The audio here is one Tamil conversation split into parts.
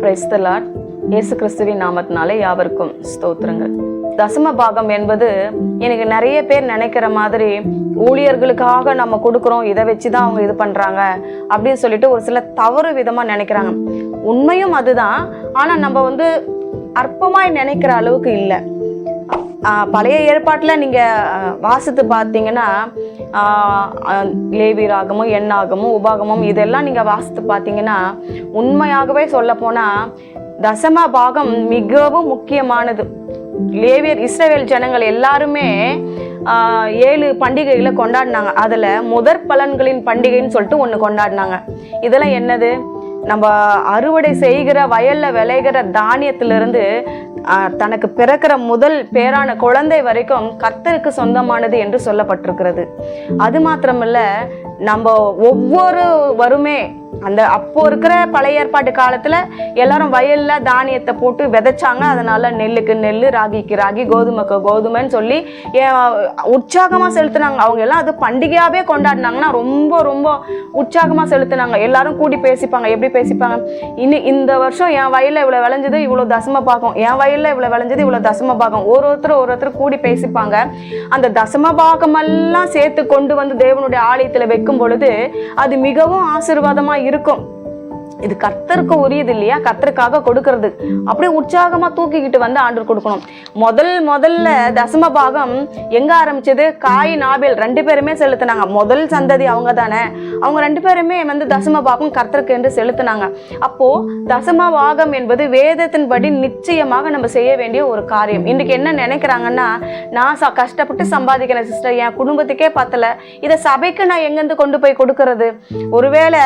பிரைஸ்தலாட் இயேசு கிறிஸ்துவின் நாமத்தினாலே யாவருக்கும் ஸ்தோத்திரங்கள். தசம பாகம் என்பது எனக்கு நிறைய பேர் நினைக்கிற மாதிரி ஊழியர்களுக்காக நம்ம கொடுக்குறோம் இதை வச்சு தான் அவங்க இது பண்ணுறாங்க அப்படின்னு சொல்லிட்டு ஒரு சில தவறு விதமாக நினைக்கிறாங்க. உண்மையும் அதுதான். ஆனால் நம்ம வந்து அற்பமாய் நினைக்கிற அளவுக்கு இல்லை. பழைய ஏற்பாட்டில் நீங்கள் வாசித்து பார்த்தீங்கன்னா லேவி ராகமும் எண்ணாகமும் உபாகமும் இதெல்லாம் நீங்கள் வாசித்து பார்த்தீங்கன்னா உண்மையாகவே சொல்லப்போனால் தசம பாகம் மிகவும் முக்கியமானது. லேவியர் இஸ்ரவேல் ஜனங்கள் எல்லாருமே ஏழு பண்டிகைகளை கொண்டாடினாங்க. அதில் முதற் பலன்களின் பண்டிகைன்னு சொல்லிட்டு ஒன்று கொண்டாடினாங்க. இதெல்லாம் என்னது? நம்ம அறுவடை செய்கிற வயலில் விளைகிற தானியத்திலிருந்து தனக்கு பிறக்கிற முதல் பேரான குழந்தை வரைக்கும் கர்த்தருக்கு சொந்தமானது என்று சொல்லப்பட்டிருக்கிறது. அது மாத்திரமில்ல நம்ம ஒவ்வொரு வருமே அந்த அப்போ இருக்கிற பழைய ஏற்பாட்டு காலத்துல எல்லாரும் வயல்ல தானியத்தை போட்டு விதைச்சாங்க அதனால நெல்லுக்கு நெல் ராகிக்கு ராகி கோதுமைக்கு கோதுமைன்னு சொல்லி ஏ- உற்சாகமா செலுத்துனாங்க. அவங்க எல்லாம் அது பண்டிகையாவே கொண்டாடினாங்கன்னா ரொம்ப ரொம்ப உற்சாகமா செலுத்துனாங்க. எல்லாரும் கூடி பேசிப்பாங்க. எப்படி பேசிப்பாங்க? இனி இந்த வருஷம் என் வயல்ல இவ்வளவு விளைஞ்சது இவ்வளவு தசம பாகம். என் வயல்ல இவ்வளவு விளைஞ்சது இவ்வளவு தசம பாகம். ஒரு ஒருத்தர் ஒரு ஒருத்தர் கூடி பேசிப்பாங்க. அந்த தசம பாகமெல்லாம் சேர்த்து கொண்டு வந்து தேவனுடைய ஆலயத்துல வைக்கும் பொழுது அது மிகவும் ஆசீர்வாதமா இருக்கும். இது கத்தருக்கு உரியது இல்லையா? கத்தருக்காக கொடுக்கறது. அப்படியே உற்சாகமா தூக்கிக்கிட்டு வந்து ஆண்டு கொடுக்கணும். முதல் முதல்ல தசம பாகம் எங்க ஆரம்பிச்சது? காய் நாபேல் ரெண்டு பேருமே செலுத்துனாங்க. முதல் சந்ததி அவங்க தானே. அவங்க ரெண்டு பேருமே வந்து தசம பாகம் கர்த்தருக்கு என்று செலுத்துனாங்க. அப்போ தசம பாகம் என்பது வேதத்தின்படி நிச்சயமாக நம்ம செய்ய வேண்டிய ஒரு காரியம். இன்னைக்கு என்ன நினைக்கிறாங்கன்னா நான் ச- கஷ்டப்பட்டு சம்பாதிக்கிறேன் சிஸ்டர் என் குடும்பத்துக்கே பத்தல. இதை சபைக்கு நான் எங்கேருந்து கொண்டு போய் கொடுக்கறது? ஒருவேளை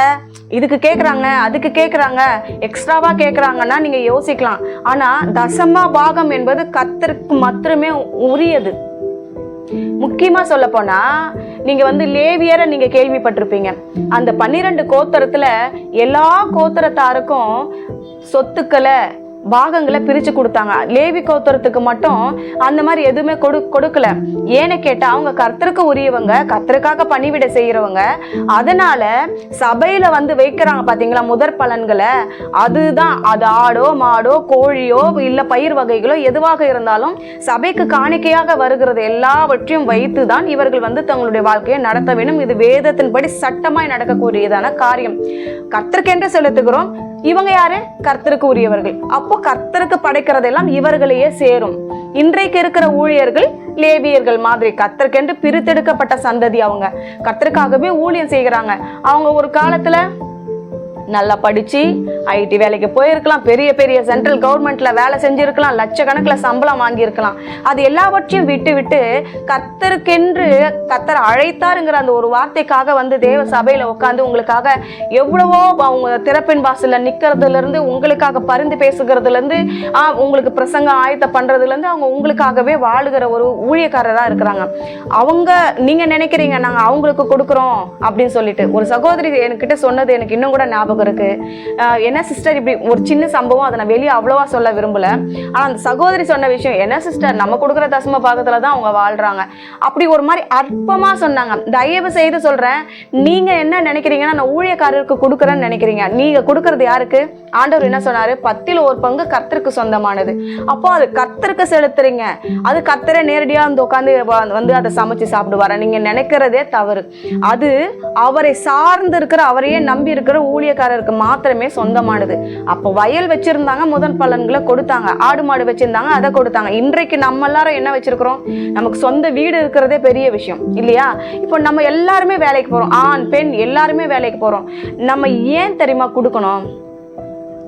இதுக்கு கேட்குறாங்க அதுக்கு கேட்குறாங்க எக்ஸ்ட்ராவாக கேட்குறாங்கன்னா நீங்கள் யோசிக்கலாம். ஆனால் தசம பாகம் என்பது கத்தருக்கு மாத்திரமே உரியது. முக்கியமாக சொல்ல போனால் நீங்கள் வந்து லேவியரை நீங்கள் கேள்விப்பட்டிருப்பீங்க. அந்த பன்னிரெண்டு கோத்தரத்தில் எல்லா கோத்தரத்தாருக்கும் சொத்துக்களை பாகங்களை பிரித்து கொடுத்தாங்க. லேவி கோத்திரத்துக்கு மட்டும் அந்த மாதிரி எதுவுமே கொடு கொடுக்கல. ஏன்னு கேட்டால் அவங்க கர்த்தருக்கு உரியவங்க கர்த்தருக்காக பணிவிட செய்கிறவங்க அதனால சபையில் வந்து வைக்கிறாங்க பார்த்தீங்களா முதற் பலன்களை? அதுதான் அது ஆடோ மாடோ கோழியோ இல்லை பயிர் வகைகளோ எதுவாக இருந்தாலும் சபைக்கு காணிக்கையாக வருகிறது. எல்லாவற்றையும் வைத்து தான் இவர்கள் வந்து தங்களுடைய வாழ்க்கையை நடத்த வேண்டும். இது வேதத்தின்படி சட்டமாய் நடக்கக்கூடியதான காரியம். கர்த்தருக்கென்று செலுத்துகிறோம். இவங்க யாரு? கர்த்தருக்கு உரியவர்கள். அப்போ கர்த்தருக்கு படைக்கிறதெல்லாம் இவர்களையே சேரும். இன்றைக்கு இருக்கிற ஊழியர்கள் லேவியர்கள் மாதிரி கத்தருக்கென்று பிரித்தெடுக்கப்பட்ட சந்ததி அவங்க. கர்த்தருக்காகவே ஊழியம் செய்கிறாங்க. அவங்க ஒரு காலத்துல நல்லா படித்து ஐடி வேலைக்கு போயிருக்கலாம். பெரிய பெரிய சென்ட்ரல் கவர்மெண்ட்டில் வேலை செஞ்சுருக்கலாம். லட்சக்கணக்கில் சம்பளம் வாங்கியிருக்கலாம். அது எல்லாவற்றையும் விட்டு விட்டு கத்தருக்கென்று கத்தர் அழைத்தாருங்கிற அந்த ஒரு வார்த்தைக்காக வந்து தேவ சபையில் உட்காந்து உங்களுக்காக எவ்வளவோ அவங்க திறப்பின் வாசலில் நிற்கிறதுலேருந்து உங்களுக்காக பரிந்து பேசுகிறதுலேருந்து ஆ, உங்களுக்கு பிரசங்கம் ஆயத்தம் பண்ணுறதுலேருந்து அவங்க உங்களுக்காகவே வாழுகிற ஒரு ஊழியக்காரராக இருக்கிறாங்க. அவங்க நீங்கள் நினைக்கிறீங்க நாங்கள் அவங்களுக்கு கொடுக்குறோம் அப்படின்னு சொல்லிட்டு. ஒரு சகோதரி என்கிட்ட சொன்னது எனக்கு இன்னும் கூட ஞாபகம் ஞாபகம் என்ன சிஸ்டர் இப்படி ஒரு சின்ன சம்பவம்? அதை நான் வெளியே அவ்வளவா சொல்ல விரும்பல. ஆனா அந்த சகோதரி சொன்ன விஷயம் என்ன சிஸ்டர் நம்ம கொடுக்குற தசம பாகத்தில் தான் அவங்க வாழ்றாங்க. அப்படி ஒரு மாதிரி அற்பமா சொன்னாங்க. தயவு செய்து சொல்றேன் நீங்க என்ன நினைக்கிறீங்கன்னா நான் ஊழியக்காரருக்கு கொடுக்குறேன்னு நினைக்கிறீங்க. நீங்க கொடுக்குறது யாருக்கு? ஆண்டவர் என்ன சொன்னாரு? பத்தில் ஒரு பங்கு கர்த்தருக்கு சொந்தமானது. அப்போ அது கர்த்தருக்கு செலுத்துறீங்க. அது கர்த்தரை நேரடியா வந்து உட்காந்து வந்து அதை சமைச்சு சாப்பிடுவார? நீங்க நினைக்கிறதே தவறு. அது அவரை சார்ந்து இருக்கிற அவரையே நம்பி இருக்கிற ஊழியக்காரருக்கு மாத்திரமே சொந்தமானது. அப்போ வயல் வச்சிருந்தாங்க முதன் பலன்களை கொடுத்தாங்க. ஆடு மாடு வச்சிருந்தாங்க அதை கொடுத்தாங்க. இன்றைக்கு நம்ம எல்லாரும் என்ன வச்சிருக்கிறோம்? நமக்கு சொந்த வீடு இருக்கிறதே பெரிய விஷயம் இல்லையா? இப்போ நம்ம எல்லாருமே வேலைக்கு போகிறோம் ஆண் பெண் எல்லாருமே வேலைக்கு போகிறோம் நம்ம ஏன் தெரியுமா கொடுக்கணும்?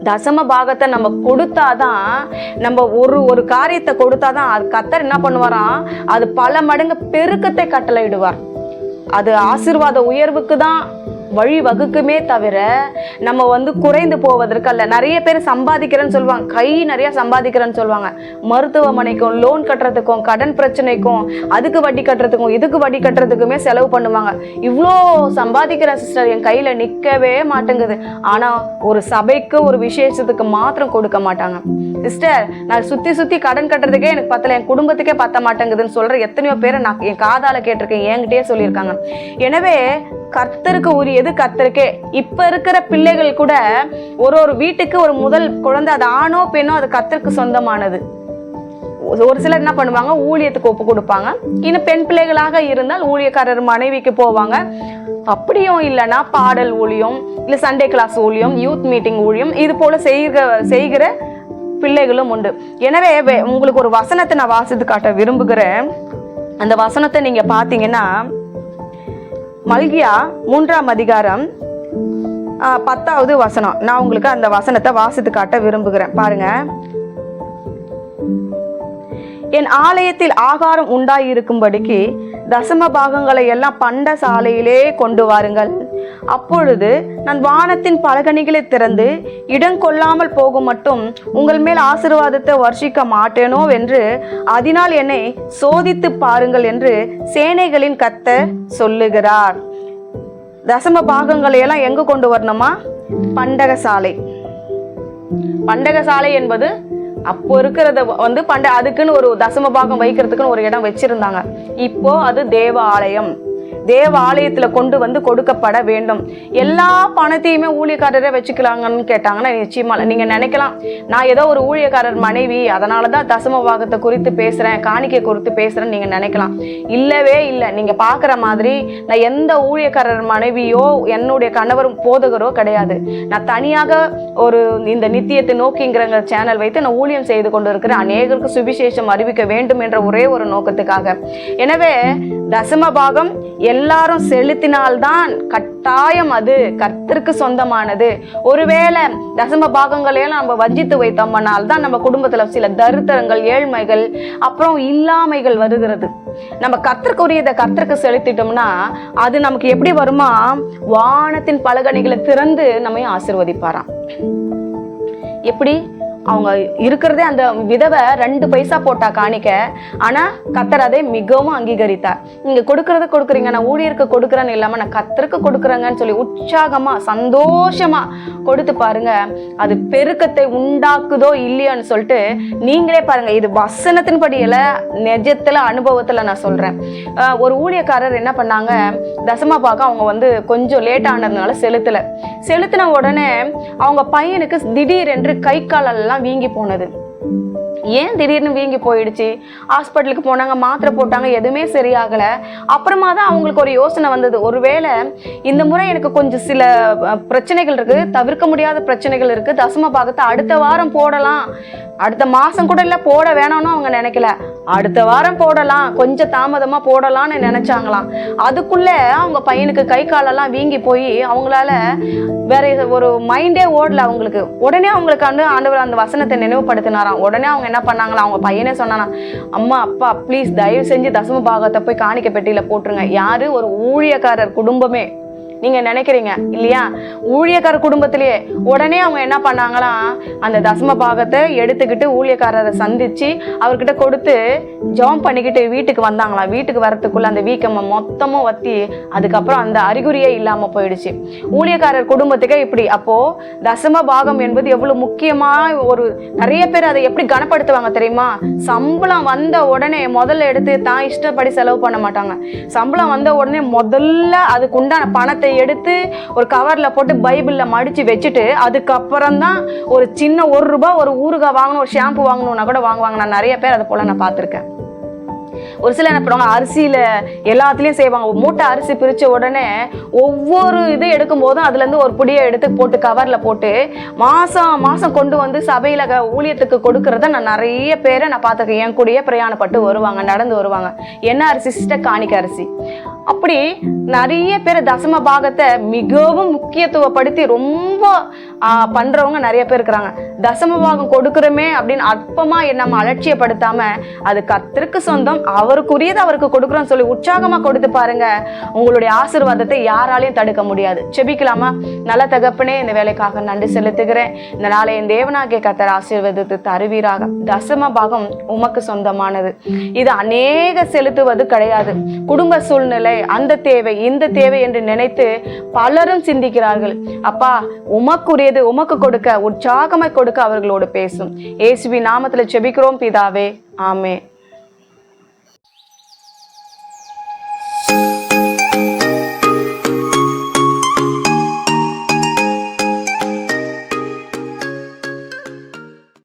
தசம பாகத்தை நம்ம கொடுத்தாதான் நம்ம ஒரு ஒரு காரியத்தை கொடுத்தாதான் அது கத்தர் என்ன பண்ணுவாராம் அது பல மடங்கு பெருக்கத்தை கட்டளையிடுவார். அது ஆசீர்வாத உயர்வுக்கு தான் வழி வகுக்குமே தவிர நம்ம வந்து குறைந்து போவதற்கு அல்ல நிறைய பேர் சம்பாதிக்கிறேன்னு சொல்லுவாங்க. கை நிறைய சம்பாதிக்கிறேன்னு சொல்லுவாங்க. மருத்துவமனைக்கும் லோன் கட்டுறதுக்கும் கடன் பிரச்சனைக்கும் அதுக்கு வட்டி கட்டுறதுக்கும் இதுக்கு வட்டி கட்டுறதுக்குமே செலவு பண்ணுவாங்க. இவ்வளோ சம்பாதிக்கிறேன் சிஸ்டர் என் கையில் நிற்கவே மாட்டேங்குது. ஆனால் ஒரு சபைக்கு ஒரு விசேஷத்துக்கு மாத்திரம் கொடுக்க மாட்டாங்க. சிஸ்டர் நான் சுத்தி சுத்தி கடன் கட்டுறதுக்கே எனக்கு பத்தல. என் குடும்பத்துக்கே பத்த மாட்டேங்குதுன்னு சொல்ற எத்தனையோ பேரை நான் என் காதால கேட்டிருக்கேன். என்கிட்டயே சொல்லியிருக்காங்க. எனவே கர்த்தருக்கு உரியது கர்த்தருக்கே. இப்ப இருக்கிற பிள்ளைகள் கூட ஒரு ஒரு வீட்டுக்கு ஒரு முதல் குழந்தை அது ஆணோ பெண்ணோ அது கர்த்தருக்கு சொந்தமானது. ஒரு சிலர் என்ன பண்ணுவாங்க? ஊழியத்துக்கு ஒப்பு கொடுப்பாங்க. இன்னும் பெண் பிள்ளைகளாக இருந்தால் ஊழியக்காரர் மனைவிக்கு போவாங்க. அப்படியும் இல்லைன்னா பாடல் ஊழியம் இல்லை சண்டே கிளாஸ் ஊழியம் யூத் மீட்டிங் ஊழியம் இது போல செய்கிற செய்கிற பிள்ளைகளும் உண்டு. எனவே உங்களுக்கு ஒரு வசனத்தை நான் வாசித்து காட்ட விரும்புகிறேன். அந்த வசனத்தை நீங்க பார்த்தீங்கன்னா மல்கியா மூன்றாம் அதிகாரம் பத்தாவது வசனம். நான் உங்களுக்கு அந்த வசனத்தை வாசித்து காட்ட விரும்புகிறேன். பாருங்க. என் ஆலயத்தில் ஆகாரம் உண்டாயிருக்கும்படிக்கு தசம பாகங்களை எல்லாம் பண்ட சாலையிலே கொண்டு வாருங்கள். அப்பொழுது நான் வானத்தின் பலகணிகளை திறந்து இடம் கொள்ளாமல் போகும் மட்டும் உங்கள் மேல் ஆசீர்வாதத்தை வர்ஷிக்க மாட்டேனோ என்று அதனால் என்னை சோதித்து பாருங்கள் என்று சேனைகளின் கத்தர் சொல்லுகிறார். தசம பாகங்களை எல்லாம் எங்க கொண்டு வரணுமா? பண்டக சாலை பண்டக சாலை என்பது அப்போ இருக்கிறத வந்து பண்ட அதுக்குன்னு ஒரு தசம பாகம் வைக்கிறதுக்குன்னு ஒரு இடம் வச்சிருந்தாங்க. இப்போ அது தேவ ஆலயம் தேவ ஆலயத்தில் கொண்டு வந்து கொடுக்கப்பட வேண்டும். எல்லா பணத்தையுமே ஊழியக்காரரே வச்சுக்கலாங்கன்னு கேட்டாங்கன்னா நிச்சயமா நீங்கள் நீங்க நினைக்கலாம் நான் ஏதோ ஒரு ஊழியக்காரர் மனைவி அதனால தான் தசம பாகத்தை குறித்து பேசுறேன் காணிக்கை குறித்து பேசுறேன்னு நீங்க நினைக்கலாம். இல்லவே இல்லை. நீங்க பாக்குற மாதிரி நான் எந்த ஊழியக்காரர் மனைவியோ என்னுடைய கணவரும் போதகரோ கிடையாது. நான் தனியாக ஒரு இந்த நித்தியத்தை நோக்கிங்கிற சேனல் வைத்து நான் ஊழியம் செய்து கொண்டு இருக்கிறேன் அநேகருக்கு சுவிசேஷம் அறிவிக்க வேண்டும் என்ற ஒரே ஒரு நோக்கத்துக்காக. எனவே தசம பாகம் எல்லாரும் செலுத்தினால்தான் கட்டாயம் அது கர்த்தருக்கு சொந்தமானது. ஒருவேளை தசம பாகங்களையெல்லாம் நம்ம வஞ்சித்து வைத்தோம்னால் தான் நம்ம குடும்பத்தில் சில தருத்தரங்கள் ஏழ்மைகள் அப்புறம் இல்லாமைகள் வருகிறது. நம்ம கத்திற்குரியதை கத்திற்கு செலுத்திட்டோம்னா அது நமக்கு எப்படி வருமா? வானத்தின் பலகணிகளை திறந்து நம்ம ஆசிர்வதிப்பாராம். எப்படி? அவங்க இருக்கிறதே அந்த விதவை ரெண்டு பைசா போட்டா காணிக்க. ஆனால் கத்தர் அதை மிகவும் அங்கீகரித்தார். நீங்கள் கொடுக்கறத கொடுக்குறீங்க நான் ஊழியருக்கு கொடுக்குறேன்னு இல்லாமல் நான் கத்தருக்கு கொடுக்குறேங்கன்னு சொல்லி உற்சாகமாக சந்தோஷமாக கொடுத்து பாருங்க. அது பெருக்கத்தை உண்டாக்குதோ இல்லையோன்னு சொல்லிட்டு நீங்களே பாருங்க. இது வசனத்தின் படியில் நிஜத்தில் அனுபவத்தில் நான் சொல்கிறேன் ஒரு ஊழியக்காரர் என்ன பண்ணாங்க? தசமா பார்க்க அவங்க வந்து கொஞ்சம் லேட் ஆனதுனால செலுத்தலை. செலுத்தின உடனே அவங்க பையனுக்கு திடீரென்று கை காலெல்லாம் வீங்கி போனது. ஏன் திடீர்னு வீங்கி போயிடுச்சு? ஹாஸ்பிட்டலுக்கு போனாங்க மாத்திரை போட்டாங்க எதுவுமே சரியாகலை. அப்புறமா தான் அவங்களுக்கு ஒரு யோசனை வந்தது. ஒருவேளை இந்த முறை எனக்கு கொஞ்சம் சில பிரச்சனைகள் இருக்குது தவிர்க்க முடியாத பிரச்சனைகள் இருக்குது தசம பாகத்தை அடுத்த வாரம் போடலாம். அடுத்த மாதம் கூட இல்லை போட வேணாம்னு அவங்க நினைக்கல. அடுத்த வாரம் போடலாம். கொஞ்சம் தாமதமாக போடலாம்னு நினச்சாங்களாம். அதுக்குள்ளே அவங்க பையனுக்கு கை காலெல்லாம் வீங்கி போய் அவங்களால வேற ஒரு மைண்டே ஓடல அவங்களுக்கு. உடனே அவங்களுக்கு வந்து ஆண்டவர் அந்த வசனத்தை நினைவுபடுத்தினாராம். உடனே அவங்க என்ன பண்ணாங்களா? அவங்க பையனே சொன்னானா அம்மா அப்பா ப்ளீஸ் தயவு செஞ்சு தசம பாகத்தை போய் காணிக்க பெட்டியில போட்டுருங்க. யாரு? ஒரு ஊழியக்காரர் குடும்பமே. நீங்க நினைக்கிறீங்க இல்லையா? ஊழியக்கார குடும்பத்திலேயே உடனே அவங்க என்ன பண்ணாங்களாம் அந்த தசம பாகத்தை எடுத்துக்கிட்டு ஊழியக்காரரை சந்திச்சு அவர்கிட்ட கொடுத்து ஜெபம் பண்ணிக்கிட்டு வீட்டுக்கு வந்தாங்களாம் வீட்டுக்கு வரத்துக்குள்ள அந்த வீக்கம் மொத்தமும் வத்தி அதுக்கப்புறம் அந்த அறிகுறியே இல்லாம போயிடுச்சு. ஊழியக்காரர் குடும்பத்துக்கே இப்படி. அப்போ தசம பாகம் என்பது எவ்வளவு முக்கியமா ஒரு நிறைய பேர் அதை எப்படி கனப்படுத்துவாங்க தெரியுமா? சம்பளம் வந்த உடனே முதல்ல எடுத்து தான் இஷ்டப்படி செலவு பண்ண மாட்டாங்க. சம்பளம் வந்த உடனே முதல்ல அதுக்கு உண்டான பணத்தை எடுத்து ஒரு கவரில் போட்டு பைபிளில் மடித்து வச்சுட்டு அதுக்கப்புறம் தான் ஒரு சின்ன ஒரு ரூபா ஒரு ஊறுகாய் வாங்கணும் ஒரு ஷாம்பு வாங்கணும்னா கூட வாங்குவாங்க. நான் நிறைய பேர் அதை போல் நான் பார்த்துருக்கேன். ஒரு சிலர் என்ன பண்ணுவாங்க அரிசியில் எல்லாத்துலேயும் செய்வாங்க. மூட்டை அரிசி பிரித்த உடனே ஒவ்வொரு இது எடுக்கும் போதும் ஒரு புடியை எடுத்து போட்டு கவரில் போட்டு மாதம் மாதம் கொண்டு வந்து சபையில் ஊழியத்துக்கு கொடுக்கறத நான் நிறைய பேரை நான் பார்த்துருக்கேன். என் கூடயே பிரயாணப்பட்டு வருவாங்க நடந்து வருவாங்க. என்ன அரிசி சிஸ்டர் காணிக்க அரிசி? அப்படி நிறைய பேர் தசம பாகத்தை மிகவும் முக்கியத்துவப்படுத்தி ரொம்ப பண்ணுறவங்க நிறைய பேர் இருக்கிறாங்க. தசம பாகம் கொடுக்குறோமே அப்படின்னு அற்பமாக நம்ம அலட்சியப்படுத்தாம அது கத்திற்கு சொந்தம் அவருக்குரியதை அவருக்கு கொடுக்குறோம்னு சொல்லி உற்சாகமாக கொடுத்து பாருங்க. உங்களுடைய ஆசீர்வாதத்தை யாராலையும் தடுக்க முடியாது. செபிக்கலாமா? நல்ல தகப்பனே இந்த வேலைக்காக நன்றி செலுத்துகிறேன். இந்த நாளை என் தேவனாகிய கத்தர் ஆசீர்வாதத்தை தருவீராக. தசம பாகம் உமக்கு சொந்தமானது. இது அநேக செலுத்துவது கிடையாது. குடும்ப சூழ்நிலை அந்த தேவை இந்த தேவை என்று நினைத்து பலரும் சிந்திக்கிறார்கள். அப்பா உமக்குரிய உமக்குரியது உமக்கு கொடுக்க உற்சாகமாய் கொடுக்க அவர்களோடு பேசும். இயேசுவின் நாமத்தில் செபிக்கிறோம் பிதாவே. ஆமே